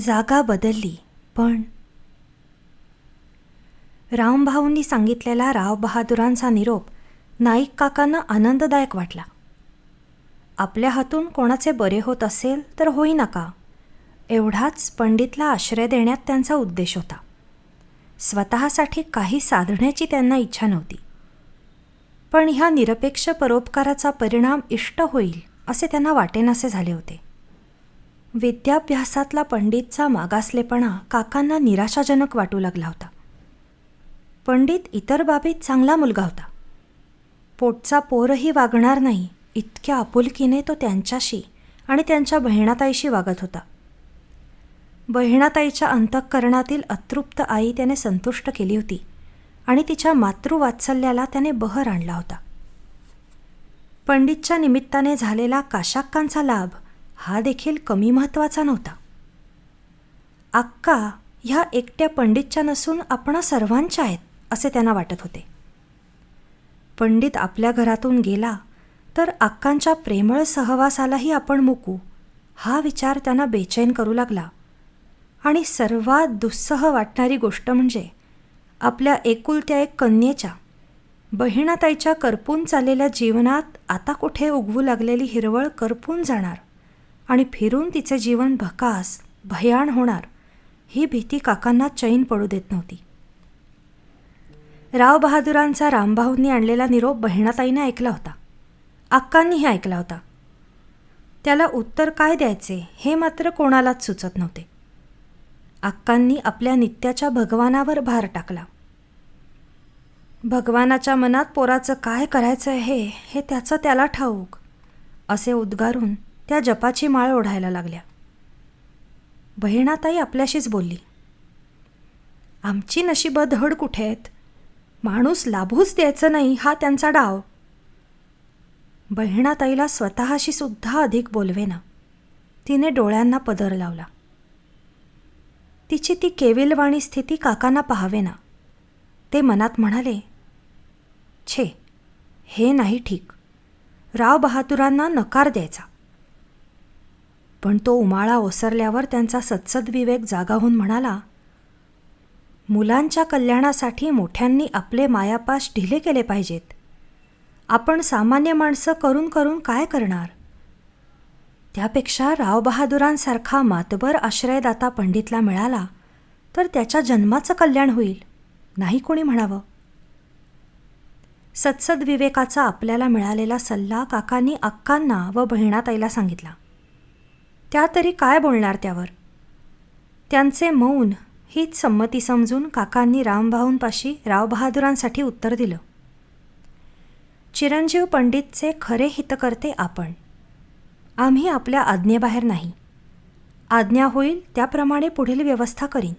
जागा बदलली पण रामभाऊंनी सांगितलेला राव बहादुरांचा निरोप नाईक काकांना आनंददायक वाटला. आपल्या हातून कोणाचे बरे होत असेल तर होई नका एवढाच पंडितला आश्रय देण्यात त्यांचा उद्देश होता. स्वतःसाठी काही साधण्याची त्यांना इच्छा नव्हती. पण ह्या निरपेक्ष परोपकाराचा परिणाम इष्ट होईल असे त्यांना वाटेनासे झाले होते. विद्याभ्यासातला पंडितचा मागासलेपणा काकांना निराशाजनक वाटू लागला होता. पंडित इतर बाबीत चांगला मुलगा होता. पोटचा पोरही वागणार नाही इतक्या आपुलकीने तो त्यांच्याशी आणि त्यांच्या बहिणाताईशी वागत होता. बहिणाताईच्या अंतःकरणातील अतृप्त आई त्याने संतुष्ट केली होती आणि तिच्या मातृवात्सल्याला त्याने बहर आणला होता. पंडितच्या निमित्ताने झालेला काशाक्कांचा लाभ हा देखील कमी महत्त्वाचा नव्हता. अक्का ह्या एकट्या पंडितच्या नसून आपणा सर्वांच्या आहेत असे त्यांना वाटत होते. पंडित आपल्या घरातून गेला तर अक्कांच्या प्रेमळ सहवासालाही आपण मुकू हा विचार त्यांना बेचैन करू लागला. आणि सर्वात दुस्सह वाटणारी गोष्ट म्हणजे आपल्या एकुलत्या एक कन्येच्या बहिणाताईच्या करपून चाललेल्या जीवनात आता कुठे उगवू लागलेली हिरवळ करपून जाणार. आणि फिरून तिचे जीवन भकास भयाण होणार ही भीती काकांना चैन पडू देत नव्हती. राव बहादुरांचा रामभाऊंनी आणलेला निरोप बहिणाताईने ऐकला होता. अक्कांनीही ऐकला होता. त्याला उत्तर काय द्यायचे हे मात्र कोणालाच सुचत नव्हते. अक्कांनी आपल्या नित्याच्या भगवानावर भार टाकला. भगवानाच्या मनात पोराचं काय करायचं आहे हे त्याचं त्याला ठाऊक असे उद्गारून त्या जपाची माळ ओढायला लागल्या. बहिणाताई आपल्याशीच बोलली आमची नशीबं धड कुठे आहेत? माणूस लाभूच द्यायचं नाही हा त्यांचा डाव. बहिणाताईला स्वतःशी सुद्धा अधिक बोलवेना तिने डोळ्यांना पदर लावला. तिची ती केविलवाणी स्थिती काकांना पाहावेना. ते मनात म्हणाले छे हे नाही ठीक. राव बहादुरांना नकार द्यायचा. पण तो उमाळा ओसरल्यावर त्यांचा सत्सद विवेक जागा होऊन म्हणाला मुलांच्या कल्याणासाठी मोठ्यांनी आपले मायापाश ढिले केले पाहिजेत. आपण सामान्य माणसं करून करून काय करणार? त्यापेक्षा रावबहादुरांसारखा मातबर आश्रयदाता पंडितला मिळाला तर त्याच्या जन्माचं कल्याण होईल नाही कोणी म्हणावं. सत्सद विवेकाचा आपल्याला मिळालेला सल्ला काकांनी अक्कांना व बहिणाताईला सांगितला. त्या तरी काय बोलणार त्यावर? त्यांचे मौन हीच संमती समजून काकांनी रामभाऊंपाशी रावबहादुरांसाठी उत्तर दिलं. चिरंजीव पंडितचे खरे हितकर्ते आपण. आम्ही आपल्या आज्ञेबाहेर नाही. आज्ञा होईल त्याप्रमाणे पुढील व्यवस्था करीन.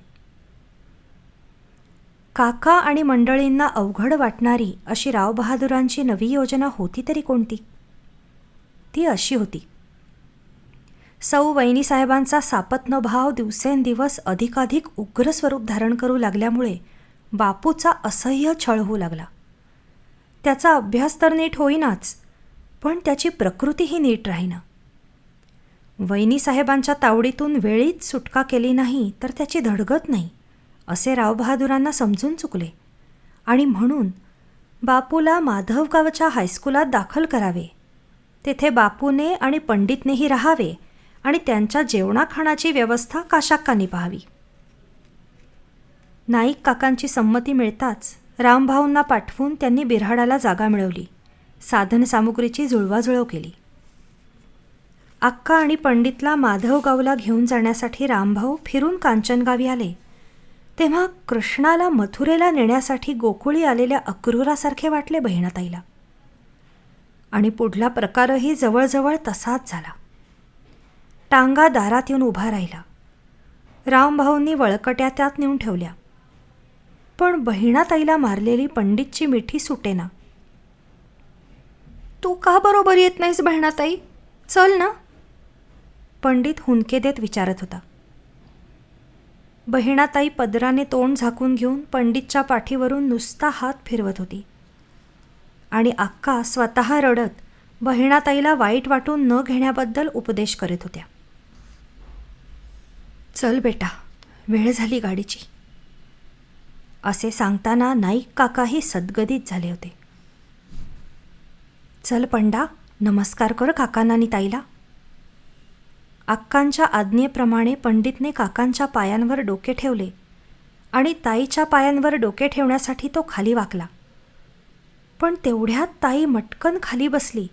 काका आणि मंडळींना अवघड वाटणारी अशी रावबहादुरांची नवी योजना होती तरी कोणती? ती अशी होती. सौ वैनीसाहेबांचा सापत्न भाव दिवसेंदिवस अधिकाधिक उग्र स्वरूप धारण करू लागल्यामुळे बापूचा असह्य छळ होऊ लागला. त्याचा अभ्यास तर नीट होईनाच पण त्याची प्रकृतीही नीट राहीना. वैनीसाहेबांच्या तावडीतून वेळीच सुटका केली नाही तर त्याची धडगत नाही असे रावबहादुरांना समजून चुकले. आणि म्हणून बापूला माधवगावच्या हायस्कुलात दाखल करावे. तेथे बापूने आणि पंडितनेही राहावे आणि त्यांच्या जेवणाखाणाची व्यवस्था काशाक्कांनी पाहावी. नाईक काकांची संमती मिळताच रामभाऊंना पाठवून त्यांनी बिऱ्हाडाला जागा मिळवली. साधनसामुग्रीची जुळवाजुळव केली. अक्का आणि पंडितला माधवगावला घेऊन जाण्यासाठी रामभाऊ फिरून कांचनगावी आले. तेव्हा कृष्णाला मथुरेला नेण्यासाठी गोकुळी आलेल्या अक्रूरासारखे वाटले बहिणाताईला. आणि पुढला प्रकारही जवळजवळ तसाच झाला. टांगा दारात येऊन उभा राहिला. रामभाऊंनी वळकट्या त्यात नेऊन ठेवल्या. पण बहिणाताईला मारलेली पंडितची मिठी सुटेना. तू का बरोबर येत नाहीस बहिणाताई? चल ना. पंडित हुंदके देत विचारत होता. बहिणाताई पदराने तोंड झाकून घेऊन पंडितच्या पाठीवरून नुसता हात फिरवत होती. आणि अक्का स्वतः रडत बहिणाताईला वाईट वाटून न घेण्याबद्दल उपदेश करीत होत्या. चल बेटा वेळ झाली गाडीची. असे सांगताना नाईक काकाही सद्गदित झाले होते. चल पंडा नमस्कार कर काकांना आणि ताईला. अक्कांच्या आज्ञेप्रमाणे पंडितने काकांच्या पायांवर डोके ठेवले आणि ताईच्या पायांवर डोके ठेवण्यासाठी तो खाली वाकला. पण तेवढ्यात ताई मटकन खाली बसली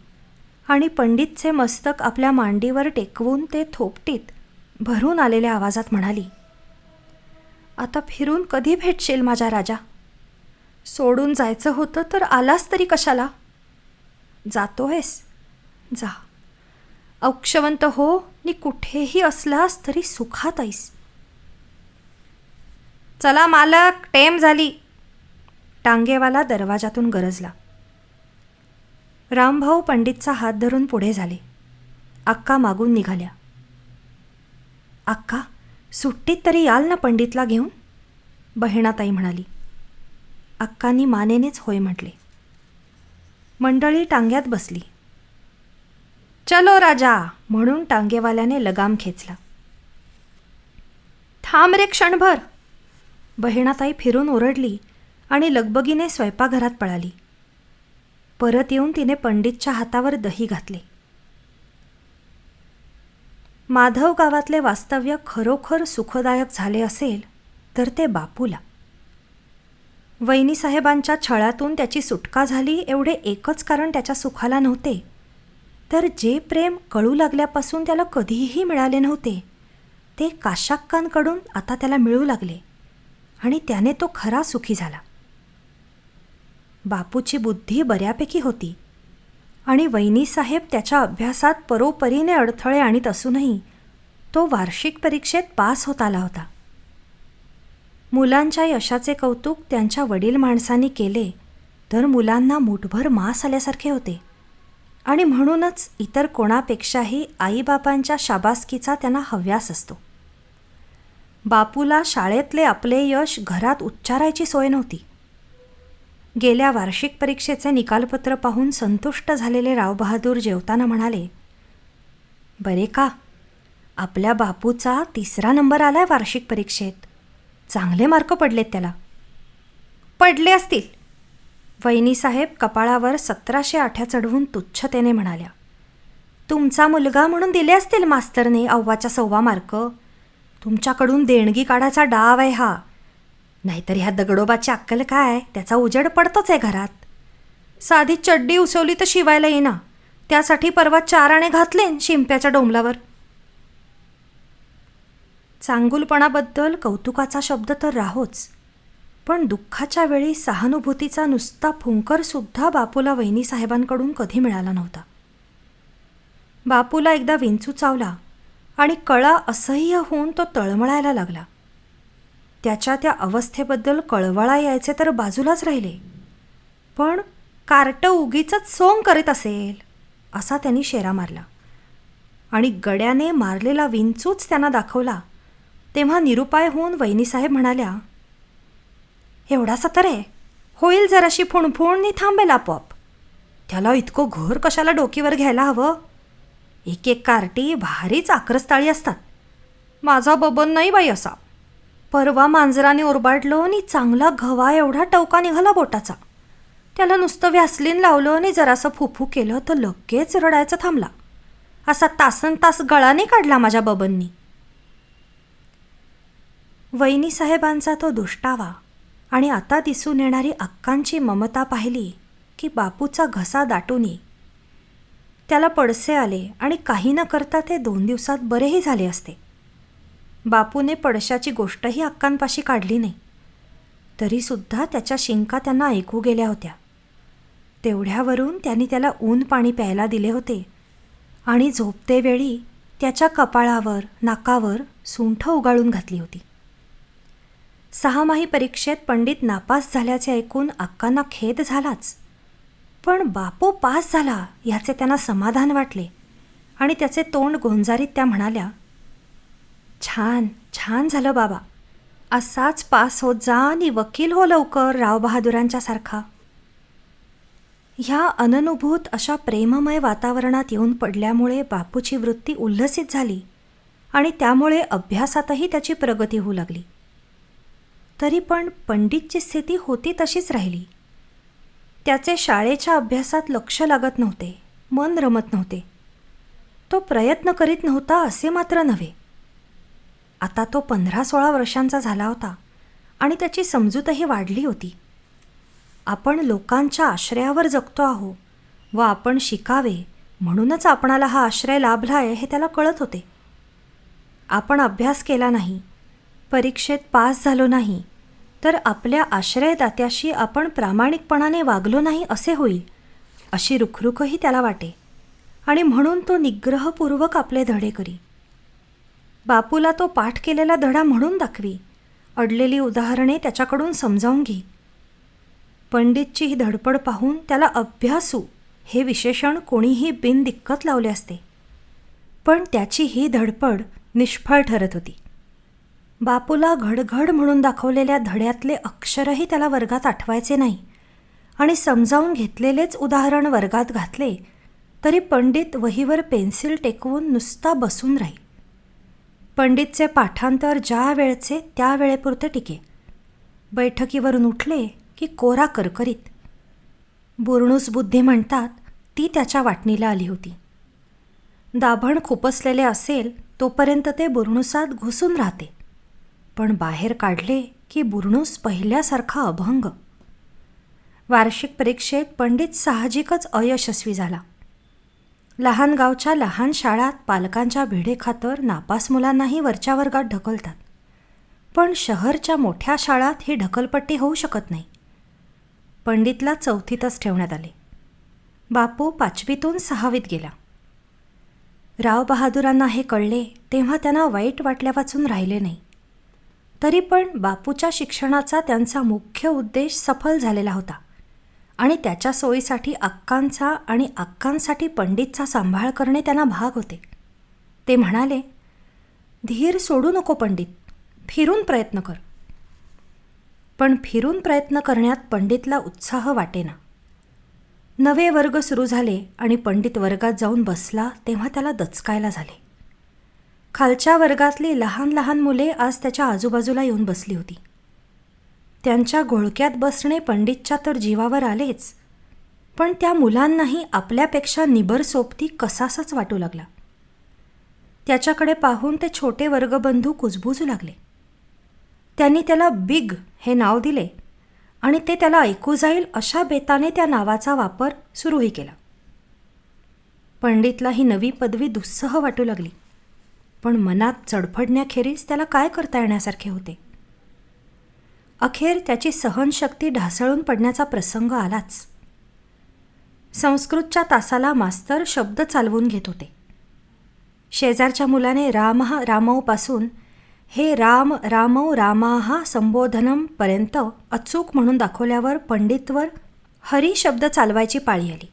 आणि पंडितचे मस्तक आपल्या मांडीवर टेकवून ते थोपटीत भरून आलेल्या आवाजात म्हणाली आता फिरून कधी भेटशील माझ्या राजा? सोडून जायचं होतं तर आलास तरी कशाला? जातो आहेस जा. औक्षवंत हो नी कुठेही असलास तरी सुखात आईस चला मालक टेम झाली. टांगेवाला दरवाजातून गरजला. रामभाऊ पंडितचा हात धरून पुढे झाले. अक्का मागून निघाल्या. अक्का सुट्टीत तरी याल ना पंडितला घेऊन? बहिणाताई म्हणाली. अक्कांनी मानेनेच होय म्हटले. मंडळी टांग्यात बसली. चलो राजा म्हणून टांगेवाल्याने लगाम खेचला. थांब रे क्षणभर. बहिणाताई फिरून ओरडली आणि लगबगीने स्वयंपाकघरात पळाली. परत येऊन तिने पंडितच्या हातावर दही घातले. माधव गावातले वास्तव्य खरोखर सुखदायक झाले असेल तर ते बापूला. वैनीसाहेबांच्या छळातून त्याची सुटका झाली एवढे एकच कारण त्याच्या सुखाला नव्हते. तर जे प्रेम कळू लागल्यापासून त्याला कधीही मिळाले नव्हते ते काशाक्कांकडून आता त्याला मिळू लागले आणि त्याने तो खरा सुखी झाला. बापूची बुद्धी बऱ्यापैकी होती. आणि वैनीसाहेब त्याच्या अभ्यासात परोपरीने अडथळे आणीत असूनही तो वार्षिक परीक्षेत पास होत आला होता. मुलांच्या यशाचे कौतुक त्यांच्या वडील माणसांनी केले तर मुलांना मुठभर मास आल्यासारखे होते. आणि म्हणूनच इतर कोणापेक्षाही आईबापांच्या शाबासकीचा त्यांना हव्यास असतो. बापूला शाळेतले आपले यश घरात उच्चारायची सोय नव्हती. गेल्या वार्षिक परीक्षेचे निकालपत्र पाहून संतुष्ट झालेले रावबहादूर जेवताना म्हणाले बरे का? आपल्या बापूचा तिसरा नंबर आलाय वार्षिक परीक्षेत. चांगले मार्क पडलेत त्याला. पडले असतील. वहिनीसाहेब कपाळावर सतराशे आठ्या चढवून तुच्छतेने म्हणाल्या तुमचा मुलगा म्हणून दिले असतील मास्तरने अव्वाच्या सव्वा मार्क. तुमच्याकडून देणगी काढायचा डाव आहे हा. नाहीतर ह्या दगडोबाची अक्कल काय? त्याचा उजेड पडतोच आहे घरात. साधी चड्डी उसवली तर शिवायला येईना. त्यासाठी परवा चार आणे घातले शिंप्याच्या डोंबलावर. चांगुलपणाबद्दल कौतुकाचा शब्द तर राहोच. पण दुःखाच्या वेळी सहानुभूतीचा नुसता फुंकरसुद्धा बापूला वहिनीसाहेबांकडून कधी मिळाला नव्हता. बापूला एकदा विंचू चावला आणि कळा असह्य होऊन तो तळमळायला लागला. त्याच्या त्या अवस्थेबद्दल कळवळा यायचे तर बाजूलाच राहिले. पण कार्ट उगीच सोंग करीत असेल असा त्यांनी शेरा मारला. आणि गड्याने मारलेला विंचूच त्यांना दाखवला. तेव्हा निरुपाय होऊन वहिनीसाहेब म्हणाल्या एवढासा तर आहे. होईल जराशी फुणफुणनी थांबेल आपोआप. त्याला इतकं घर कशाला डोकीवर घ्यायला हवं? एक एक कार्टी भारीच आक्रस्ताळी असतात. माझा बबन नाही बाई असा. परवा मांजराने ओरबाडलं आणि चांगला घवा एवढा टवका निघाला बोटाचा. त्याला नुसतं व्यासलीन लावलं आणि जरासं फुफू केलं तर लगेच रडायचं थांबला. असा तासन तास गळाने काढला माझ्या बबननी. वहिनीसाहेबांचा तो दुष्टावा आणि आता दिसून येणारी अक्कांची ममता पाहिली की बापूचा घसा दाटून ये. त्याला पडसे आले आणि काही न करता ते दोन दिवसात बरेही झाले असते. बापूने पडशाची गोष्टही अक्कांपाशी काढली नाही. तरीसुद्धा त्याच्या शिंका त्यांना ऐकू गेल्या होत्या. तेवढ्यावरून त्यांनी त्याला ऊन पाणी प्यायला दिले होते आणि झोपतेवेळी त्याच्या कपाळावर नाकावर सुंठ उगाळून घातली होती. सहामाही परीक्षेत पंडित नापास झाल्याचे ऐकून अक्कांना खेद झालाच. पण बापू पास झाला ह्याचे त्यांना समाधान वाटले आणि त्याचे तोंड गोंजारीत त्या म्हणाल्या छान छान झालं बाबा. असाच पास होत जा आणि वकील हो लवकर रावबहादुरांच्या सारखा. ह्या अननुभूत अशा प्रेममय वातावरणात येऊन पडल्यामुळे बापूची वृत्ती उल्हसित झाली आणि त्यामुळे अभ्यासातही त्याची प्रगती होऊ लागली. तरी पण पंडितची स्थिती होती तशीच राहिली. त्याचे शाळेच्या अभ्यासात लक्ष लागत नव्हते मन रमत नव्हते. तो प्रयत्न करीत नव्हता असे मात्र नव्हे. आता तो पंधरा सोळा वर्षांचा झाला होता आणि त्याची समजूतही वाढली होती. आपण लोकांच्या आश्रयावर जगतो आहो व आपण शिकावे म्हणूनच आपणाला हा आश्रय लाभला आहे हे त्याला कळत होते. आपण अभ्यास केला नाही परीक्षेत पास झालो नाही तर आपल्या आश्रयदात्याशी आपण प्रामाणिकपणाने वागलो नाही असे होईल अशी रुखरुखही त्याला वाटे आणि म्हणून तो निग्रहपूर्वक आपले धडे करी. बापूला तो पाठ केलेला धडा म्हणून दाखवी. अडलेली उदाहरणे त्याच्याकडून समजावून घे. पंडितची ही धडपड पाहून त्याला अभ्यासू हे विशेषण कोणीही बिनदिक्कत लावले असते. पण त्याची ही धडपड निष्फळ ठरत होती. बापूला घडघड म्हणून दाखवलेल्या धड्यातले अक्षरही त्याला वर्गात आठवायचे नाही आणि समजावून घेतलेलेच उदाहरण वर्गात घातले तरी पंडित वहीवर पेन्सिल टेकवून नुसता बसून राहील. पंडितचे पाठांतर ज्या वेळचे त्या वेळेपुरते टिके. बैठकीवरून उठले की कोरा करकरीत. बुरणूस बुद्धी म्हणतात ती त्याच्या वाटणीला आली होती. दाभण खुपसलेले असेल तोपर्यंत ते बुरणुसात घुसून राहते. पण बाहेर काढले की बुरणूस पहिल्यासारखा अभंग. वार्षिक परीक्षेत पंडित साहजिकच अयशस्वी झाला. लहान गावच्या लहान शाळात पालकांच्या भिडेखातर नापास मुलांनाही वरच्या वर्गात ढकलतात. पण शहरच्या मोठ्या शाळात ही ढकलपट्टी होऊ शकत नाही. पंडितला चौथीतच ठेवण्यात आले. बापू पाचवीतून सहावीत गेला. राव बहादुरांना हे कळले तेव्हा त्यांना वाईट वाटल्या वाचून राहिले नाही. तरी पण बापूच्या शिक्षणाचा त्यांचा मुख्य उद्देश सफल झालेला होता. आणि त्याच्या सोयीसाठी अक्कांचा आणि अक्कांसाठी पंडितचा सांभाळ करणे त्यांना भाग होते. ते म्हणाले धीर सोडू नको पंडित फिरून प्रयत्न कर. पण फिरून प्रयत्न करण्यात पंडितला उत्साह वाटेना. नवे वर्ग सुरू झाले आणि पंडित वर्गात जाऊन बसला तेव्हा त्याला दचकायला झाले. खालच्या वर्गातली लहान लहान मुले आज त्याच्या आजूबाजूला येऊन बसली होती. त्यांच्या घोळक्यात बसणे पंडितच्या तर जीवावर आलेच. पण त्या मुलांनाही आपल्यापेक्षा निबर सोबती कसासाच वाटू लागला. त्याच्याकडे पाहून ते छोटे वर्गबंधू कुजबुजू लागले. त्यांनी त्याला बिग हे नाव दिले आणि ते त्याला ऐकू जाईल अशा बेताने त्या नावाचा वापर सुरूही केला. पंडितला ही नवी पदवी दुस्सह वाटू लागली. पण मनात चडफडण्याखेरीज त्याला काय करता येण्यासारखे होते? अखेर त्याची सहनशक्ती ढासळून पडण्याचा प्रसंग आलाच. संस्कृतच्या तासाला मास्तर शब्द चालवून घेत होते. शेजारच्या मुलाने रामहा रामवपासून हे राम रामौ रामाहा संबोधनमपर्यंत अचूक म्हणून दाखवल्यावर पंडितवर हरी शब्द चालवायची पाळी आली.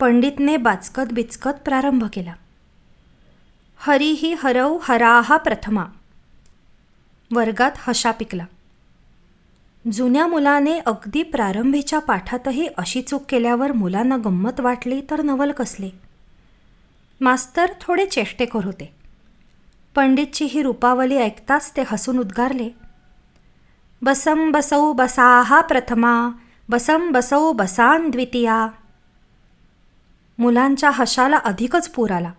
पंडितने बाचकत बिचकत प्रारंभ केला. हरी ही हरव हराहा प्रथमा. वर्गात हशा पिकला. जुन्या मुलाने अगदी प्रारंभीच्या पाठातही अशी चूक केल्यावर मुलांना गंमत वाटली तर नवल कसले? मास्तर थोडे चेष्टेखोर होते. पंडितची ही रूपावली ऐकताच ते हसून उद्गारले. बसम बसौ बसाहा प्रथमा बसम बसौ बसान द्वितीया. मुलांच्या हशाला अधिकच पूर आला.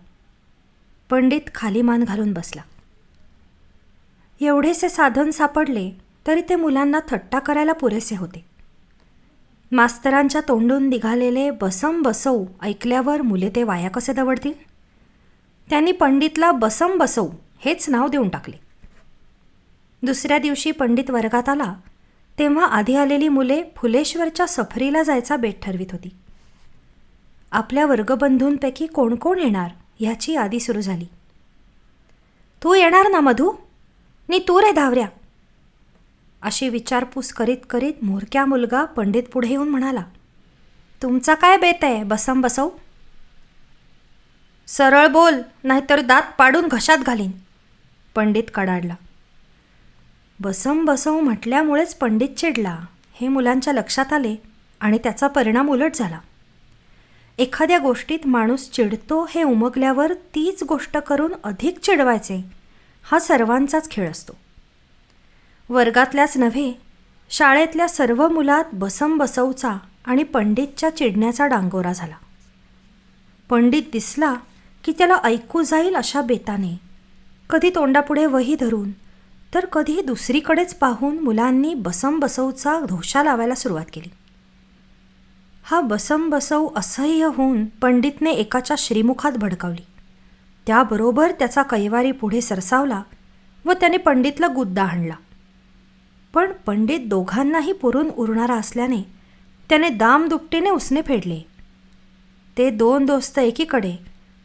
पंडित खाली मान घालून बसला. एवढेसे साधन सापडले तरी ते मुलांना थट्टा करायला पुरेसे होते. मास्तरांच्या तोंडून निघालेले बसम बसव ऐकल्यावर मुले ते वाया कसे दवडतील? त्यांनी पंडितला बसम बसव हेच नाव देऊन टाकले. दुसऱ्या दिवशी पंडित वर्गात आला तेव्हा आधी आलेली मुले फुलेश्वरच्या सफरीला जायचा बेट ठरवित होती. आपल्या वर्गबंधूंपैकी कोण कोण येणार ह्याची यादी सुरू झाली. तू येणार ना मधू? नी तू रे धावऱ्या? अशी विचारपूस करीत करीत मोरक्या मुलगा पंडित पुढे येऊन म्हणाला तुमचा काय बेत आहे बसम बसव? सरळ बोल नाहीतर दात पाडून घशात घालीन. पंडित कडाडला. बसम बसव म्हटल्यामुळेच पंडित चिडला. हे मुलांच्या लक्षात आले आणि त्याचा परिणाम उलट झाला. एखाद्या गोष्टीत माणूस चिडतो हे उमगल्यावर तीच गोष्ट करून अधिक चिडवायचे. हा सर्वांचाच खेळ असतो. वर्गातल्याच नव्हे शाळेतल्या सर्व मुलात बसम बसवचा आणि पंडितच्या चिडण्याचा डांगोरा झाला. पंडित दिसला की त्याला ऐकू जाईल अशा बेताने. कधी तोंडापुढे वही धरून तर कधी दुसरीकडेच पाहून मुलांनी बसम बसवचा धोशा लावायला सुरुवात केली. हा बसम बसव असह्य होऊन पंडितने एकाच्या श्रीमुखात भडकावली. त्याबरोबर त्याचा कैवारी पुढे सरसावला व त्याने पंडितला गुद्दा हाणला. पण पंडित दोघांनाही पुरून उरणारा असल्याने त्याने दाम दुपटीने उसने फेडले. ते दोन दोस्त एकीकडे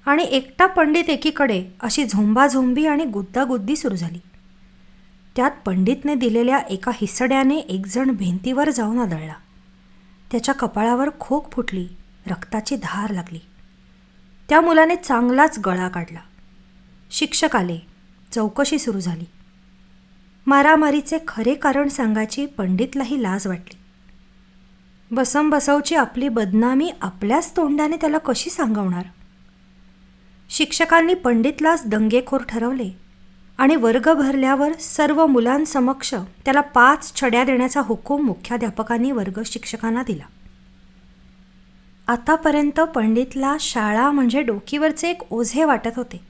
आणि एकटा पंडित एकीकडे अशी झोंबाझोंबी आणि गुद्दागुद्दी सुरू झाली. त्यात पंडितने दिलेल्या एका हिसड्याने एकजण भिंतीवर जाऊन आदळला. त्याच्या कपाळावर खोक फुटली रक्ताची धार लागली. त्या मुलाने चांगलाच गळा काढला. शिक्षक आले चौकशी सुरू झाली. मारामारीचे खरे कारण सांगायची पंडितलाही लाज वाटली. बसम बसवची आपली बदनामी आपल्याच तोंडाने त्याला कशी सांगवणार? शिक्षकांनी पंडितलाच दंगेखोर ठरवले आणि वर्ग भरल्यावर सर्व मुलांसमक्ष त्याला पाच छड्या देण्याचा हुकूम मुख्याध्यापकांनी वर्ग शिक्षकांना दिला. आतापर्यंत पंडितला शाळा म्हणजे डोकीवरचे एक ओझे वाटत होते.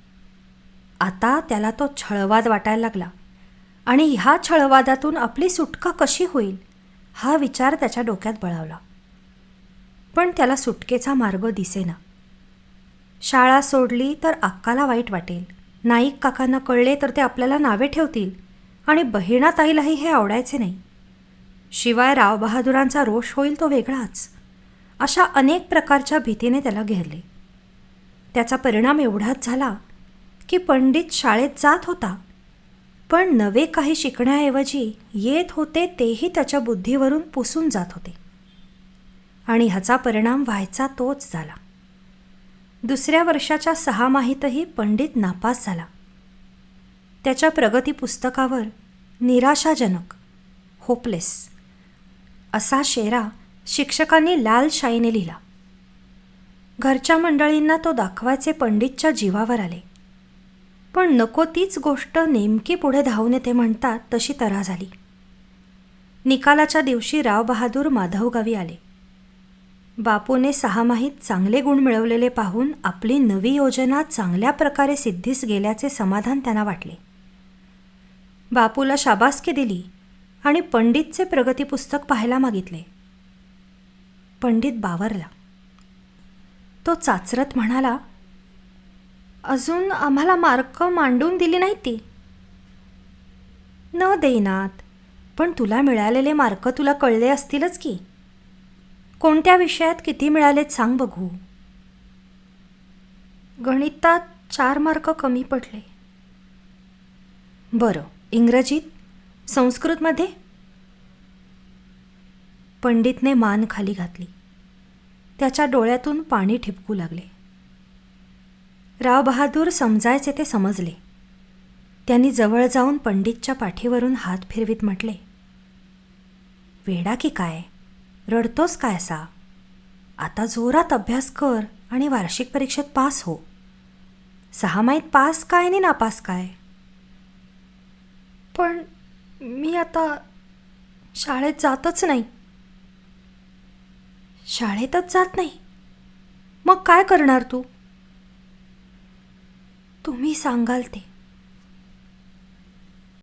आता त्याला तो छळवाद वाटायला लागला. आणि ह्या छळवादातून आपली सुटका कशी होईल हा विचार त्याच्या डोक्यात बळावला. पण त्याला सुटकेचा मार्ग दिसेना. शाळा सोडली तर अक्काला वाईट वाटेल. नाईक काकांना कळले तर ते आपल्याला नावे ठेवतील. आणि बहिणाताईलाही हे आवडायचे नाही. शिवाय रावबहादुरांचा रोष होईल तो वेगळाच. अशा अनेक प्रकारच्या भीतीने त्याला घेरले. त्याचा परिणाम एवढाच झाला की पंडित शाळेत जात होता. पण नवे काही शिकण्याऐवजी येत होते तेही त्याच्या बुद्धीवरून पुसून जात होते. आणि ह्याचा परिणाम व्हायचा तोच झाला. दुसऱ्या वर्षाच्या सहामाहीतही पंडित नापास झाला. त्याच्या प्रगती पुस्तकावर निराशाजनक होपलेस असा शेरा शिक्षकांनी लाल शाईने लिहिला. घरच्या मंडळींना तो दाखवायचे पंडितच्या जीवावर आले. पण नको तीच गोष्ट नेमकी पुढे धावून येते म्हणतात तशी तरा झाली. निकालाच्या दिवशी राव बहादूर माधवगावी आले. बापूने सहामाहीत चांगले गुण मिळवलेले पाहून आपली नवी योजना चांगल्या प्रकारे सिद्धीस गेल्याचे समाधान त्यांना वाटले. बापूला शाबासकी दिली आणि पंडितचे प्रगती पुस्तक पाहायला मागितले. पंडित बावरला. तो चाचरत म्हणाला अजून आम्हाला मार्क मांडून दिली नाही ती. न देईनात. पण तुला मिळालेले मार्क तुला कळले असतीलच की. कोणत्या विषयात किती मिळालेत सांग बघू. गणितात चार मार्क कमी पडले. बरं इंग्रजीत? संस्कृतमध्ये? पंडितने मान खाली घातली. त्याच्या डोळ्यातून पाणी ठिपकू लागले. राव बहादूर समजायचे ते समजले. त्यांनी जवळ जाऊन पंडितच्या पाठीवरून हात फिरवीत म्हटले वेडा की काय? रडतोस काय असा? आता जोरात अभ्यास कर आणि वार्षिक परीक्षेत पास हो. सहामाहीत पास काय आणि नापास काय? पण मी आता शाळेत जातच नाही. शाळेतच जात नाही? मग काय करणार तू? तुम्ही सांगाल ते.